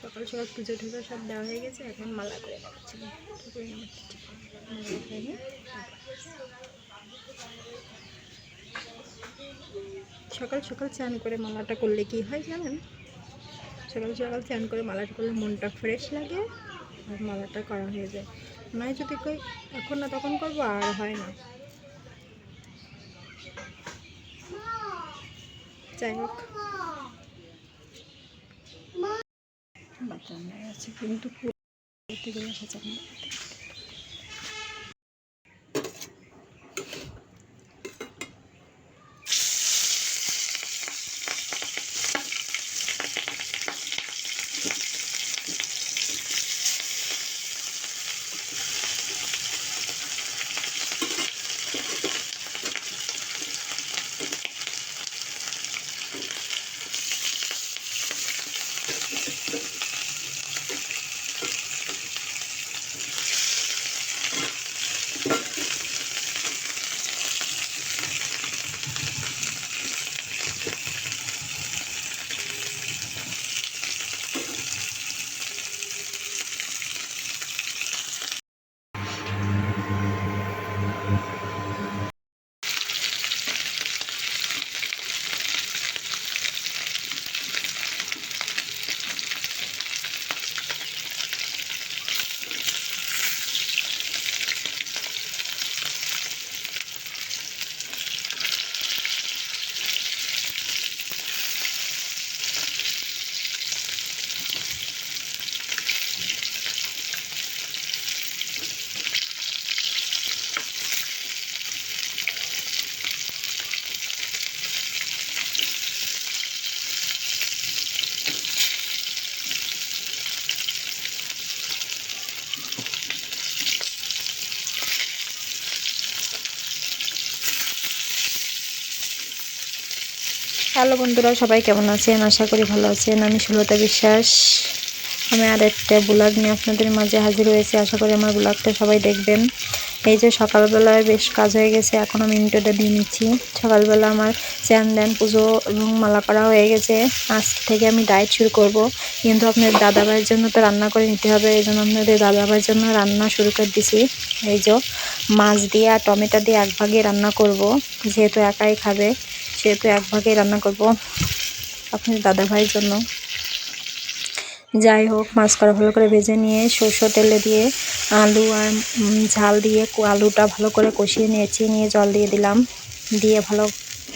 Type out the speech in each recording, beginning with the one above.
সকাল সকাল পুজো টুজো সব দেওয়া হয়ে গেছে, এখন মালা করে সকাল সকাল চান করে মালাটা করলে কি হয় জানেন? সকাল সকাল চান করে মালাটা করলে মনটা ফ্রেশ লাগে আর মালাটা করা হয়ে যায়। নয় যদি কই এখন না তখন করব, আর হয় না। যাই হোক। বাচ্চা আছে কিন্তু হ্যালো বন্ধুরা, সবাই কেমন আছেন? আশা করি ভালো আছেন। আমি সুলতা বিশ্বাস। আমি আর একটা ব্লগ নিয়ে আপনাদের মাঝে হাজির হয়েছি। আশা করি আমার ব্লগটা সবাই দেখবেন। এই যে সকালবেলায় বেশ কাজ হয়ে গেছে এখন আমি ইন্টারটা দিয়ে নিচ্ছি। সকালবেলা আমার চ্যান দেন পুজো এবং মালা করা হয়ে গেছে। আজ থেকে আমি ডায়েট শুরু করব। কিন্তু আপনাদের দাদাভাইয়ের জন্য তো রান্না করে নিতে হবে, এই জন্য আপনাদের দাদাভাইয়ের জন্য রান্না শুরু করে দিছি। এই যে মাছ দিয়ে আর টমেটো দিয়ে এক ভাগে রান্না করব, যেহেতু একাই খাবে। সেহেতু এক ভাগে রান্না করব আপনার দাদা ভাইয়ের জন্য। যাই হোক, মাছ করা ভালো করে ভেজে নিয়ে সরষে তেলে দিয়ে আলু আর ঝাল দিয়ে আলুটা ভালো করে কষিয়ে নিয়েছি নিয়ে জল দিয়ে দিলাম। দিয়ে ভালো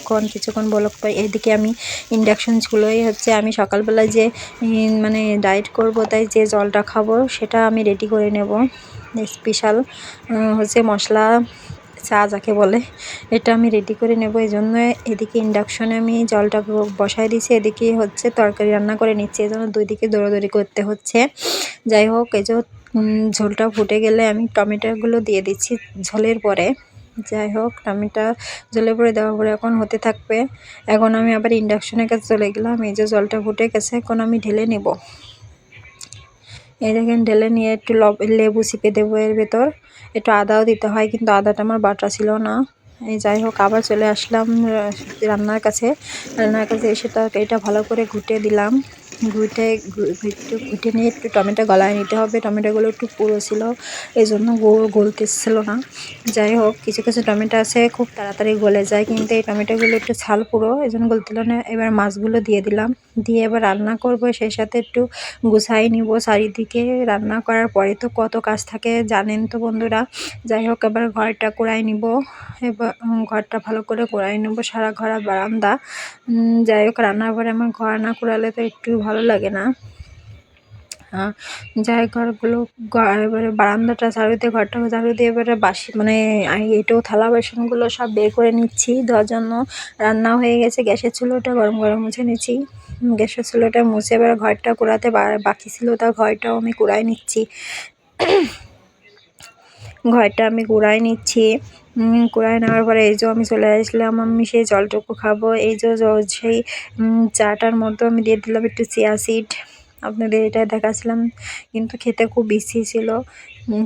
ক্ষণ কিছুক্ষণ বলক পাই এদিকে আমি ইন্ডাকশনসগুলোই হচ্ছে, আমি সকালবেলা যে মানে ডায়েট করব, তাই যে জলটা খাব সেটা আমি রেডি করে নেব। স্পেশাল হচ্ছে মশলা চা যাকে বলে, এটা আমি রেডি করে নেব। এই জন্য এদিকে ইন্ডাকশনে আমি জলটা বসাই দিয়েছি। এদিকে হচ্ছে তরকারি রান্না করে নিচ্ছি। এই জন্য দুই দিকে দৌড়াদৌড়ি করতে হচ্ছে। যাই হোক, এই যে ঝোলটা ফুটে গেলে আমি টমেটোগুলো দিয়ে দিচ্ছি ঝোলের পরে। যাই হোক, টমেটো জলে পরে দেওয়ার পরে এখন হতে থাকবে। এখন আমি আবার ইন্ডাকশনের কাছে চলে গেলাম। এই যে জলটা ফুটে গেছে, এখন আমি ঢেলে নেব। এই দেখেন ঢেলে নিয়ে একটু লেবু চিপে দেবো এর ভেতর। একটু আদাও দিতে হয়, কিন্তু আদাটা আমার বাটা ছিল না। এই যাই হোক, আবার চলে আসলাম রান্নার কাছে। রান্নার কাছে এসে এটা ভালো করে ঘুটে দিলাম। ঘুটে একটু ঘুটে নিয়ে একটু টমেটো গলায় নিতে হবে। টমেটোগুলো একটু পুরো ছিল এই জন্য গলতেছিল না। যাই হোক, কিছু কিছু টমেটো আছে, খুব তাড়াতাড়ি গলে যায়, কিন্তু এই টমেটোগুলো একটু ছাল পুরো এই জন্য গলছিল না। এবার মাছগুলো দিয়ে দিলাম। দিয়ে এবার রান্না করব, সেই সাথে একটু গুছাই নিব চারিদিকে। রান্না করার পরে তো কত কাজ থাকে জানেন তো বন্ধুরা। যাই হোক, এবার ঘরটা কুড়াই নিব। এবার ঘরটা ভালো করে কুড়াই নেব, সারা ঘর বারান্দা। যাই হোক, রান্নার পরে আমার ঘর না কুড়ালে তো একটু ভালো লাগে না। যাই ঘরগুলো এবারে বারান্দাটা ঝাড়ু দিয়ে, ঘরটাকে ঝাড়ু দিয়ে এবারে বাসি মানে এটাও থালা বাসনগুলো সব বের করে নিচ্ছি। দেওয়ার জন্য রান্না হয়ে গেছে, গ্যাসের চুলোটা গরম গরম মুছে নিচ্ছি। গ্যাসের চুলোটা মুছে এবার ঘরটা কুড়াতে বাকি ছিল তা ঘরটাও আমি কুড়াই নিচ্ছি। ঘরটা আমি কুড়াই নিচ্ছি। কুড়াই নেওয়ার পরে এই যে আমি চলে আসলাম, আমি সেই জলটুকু খাব। এই যে সেই চাটার মধ্যে আমি দিয়ে দিলাম একটু চিয়া সিড। আপনাদের এটা দেখাচ্ছিলাম কিন্তু খেতে খুব ইসি ছিল।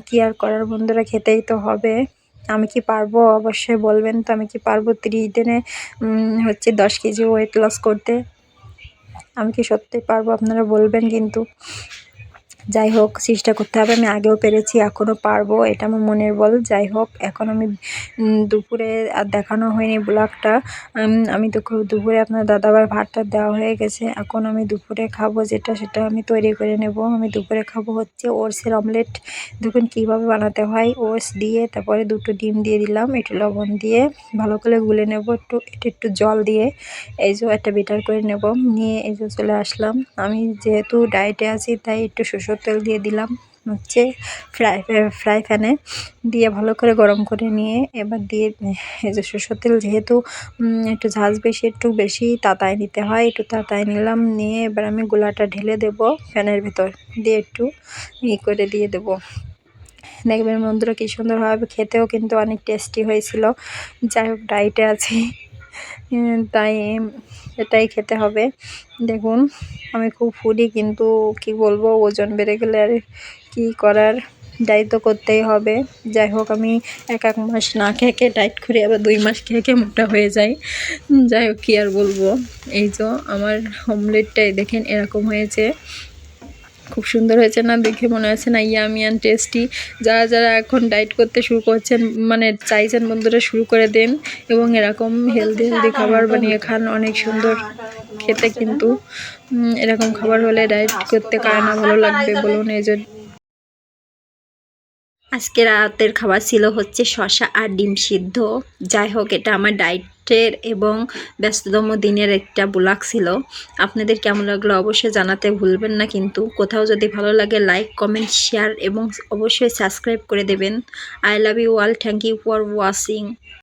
কি আর করার বন্ধুরা, খেতেই তো হবে। আমি কি পারব? অবশ্যই বলবেন তো, আমি কি পারব? তিরিশ দিনে হচ্ছে দশ কেজি ওয়েট লস করতে। আমি কি সত্যি পারব? আপনারা বলবেন কিন্তু। যাই হোক, চেষ্টা করতে হবে। আমি আগেও পেরেছি, এখনও পারব, এটা আমার মনের বল। যাই হোক, এখন আমি দুপুরে আর দেখানো হয়নি ব্লগটা। আমি তো দুপুরে আপনার দাদাবার ভাতটা দেওয়া হয়ে গেছে। এখন আমি দুপুরে খাব যেটা, সেটা আমি তৈরি করে নেব। আমি দুপুরে খাব হচ্ছে ওটসের অমলেট। দেখুন কীভাবে বানাতে হয়। ওটস দিয়ে তারপরে দুটো ডিম দিয়ে দিলাম, একটু লবণ দিয়ে ভালো করে গুলে নেব। একটু একটু একটু জল দিয়ে এই যে একটা বেটার করে নেব। নিয়ে এই যে চলে আসলাম। আমি যেহেতু ডায়েটে আছি, তাই একটু সরষের তেল দিয়ে দিলাম হচ্ছে ফ্রাই ফ্রাই প্যানে দিয়ে ভালো করে গরম করে নিয়ে এবার দিয়ে এই যে সরষের তেল যেহেতু একটু ঝাঁজ বেশি, একটু বেশি তাতায় নিতে হয়, একটু তাতায় নিলাম, নিয়ে এবার আমি গোলাটা ঢেলে দেব ফ্যানের ভেতর, দিয়ে একটু ই করে দিয়ে দেবো। দেখবেন বন্ধুরা কী সুন্দর হবে খেতেও কিন্তু অনেক টেস্টি হয়েছিল। যাই হোক ডায়েটে আছি। তাই এটাই খেতে হবে। দেখুন, আমি খুব ফুডি কিন্তু কি বলব, ওজন বেড়ে গেলে আর কী করার? ডায়েট তো করতেই হবে। যাই হোক, আমি এক এক মাস না খেয়ে খেয়ে ডায়েট করি আবার দুই মাস খেয়ে খেয়ে মোটা হয়ে যাই। যাই হোক, কী আর বলব? এই তো আমার অমলেটটাই দেখেন এরকম হয়েছে। খুব সুন্দর হয়েছে না? দেখে মনে হচ্ছে না ইয়ামি অ্যান্ড টেস্টি যারা যারা এখন ডায়েট করতে শুরু করছেন মানে চাইছেন বন্ধুরা শুরু করে দেন এবং এরকম হেলদি হেলদি খাবার বানিয়ে খান, অনেক সুন্দর খেতে কিন্তু। এরকম খাবার হলে ডায়েট করতে কার না ভালো লাগবে বলুন এই জন্য। আজকে রাতের খাবার ছিল হচ্ছে শশা আর ডিম সিদ্ধ। যাই হোক, এটা আমার ডায়েটের এবং ব্যস্ততম দিনের একটা ব্লগ ছিল। আপনাদের কেমন লাগল অবশ্যই জানাতে ভুলবেন না, কিন্তু কোথাও যদি ভালো লাগে লাইক কমেন্ট শেয়ার এবং অবশ্যই সাবস্ক্রাইব করে দেবেন। I love you all thank you for watching